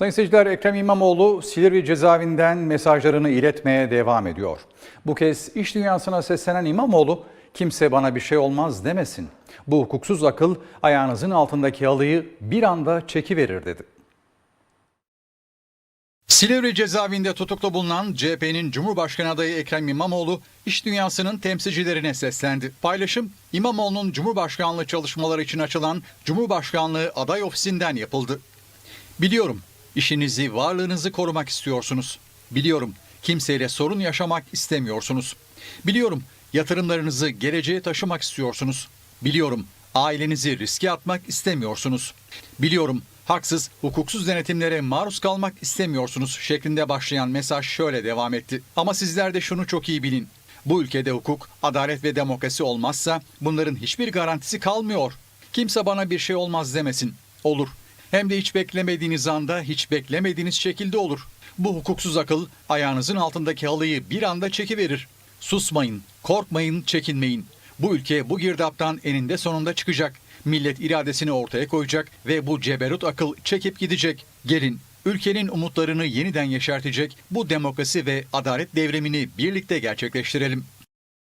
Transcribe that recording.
Sayın seyirciler Ekrem İmamoğlu Silivri cezaevinden mesajlarını iletmeye devam ediyor. Bu kez iş dünyasına seslenen İmamoğlu kimse bana bir şey olmaz demesin. Bu hukuksuz akıl ayağınızın altındaki halıyı bir anda çekiverir dedi. Silivri cezaevinde tutuklu bulunan CHP'nin Cumhurbaşkanı adayı Ekrem İmamoğlu iş dünyasının temsilcilerine seslendi. Paylaşım İmamoğlu'nun Cumhurbaşkanlığı çalışmaları için açılan Cumhurbaşkanlığı aday ofisinden yapıldı. Biliyorum işinizi, varlığınızı korumak istiyorsunuz. Biliyorum kimseyle sorun yaşamak istemiyorsunuz. Biliyorum yatırımlarınızı geleceğe taşımak istiyorsunuz. Biliyorum ailenizi riske atmak istemiyorsunuz. Biliyorum haksız, hukuksuz denetimlere maruz kalmak istemiyorsunuz şeklinde başlayan mesaj şöyle devam etti. Ama sizler de şunu çok iyi bilin. Bu ülkede hukuk, adalet ve demokrasi olmazsa bunların hiçbir garantisi kalmıyor. Kimse bana bir şey olmaz demesin. Olur. Hem de hiç beklemediğiniz anda hiç beklemediğiniz şekilde olur. Bu hukuksuz akıl ayağınızın altındaki halıyı bir anda çekiverir. Susmayın, korkmayın, çekinmeyin. Bu ülke bu girdaptan eninde sonunda çıkacak. Millet iradesini ortaya koyacak ve bu ceberut akıl çekip gidecek. Gelin ülkenin umutlarını yeniden yeşertecek bu demokrasi ve adalet devrimini birlikte gerçekleştirelim.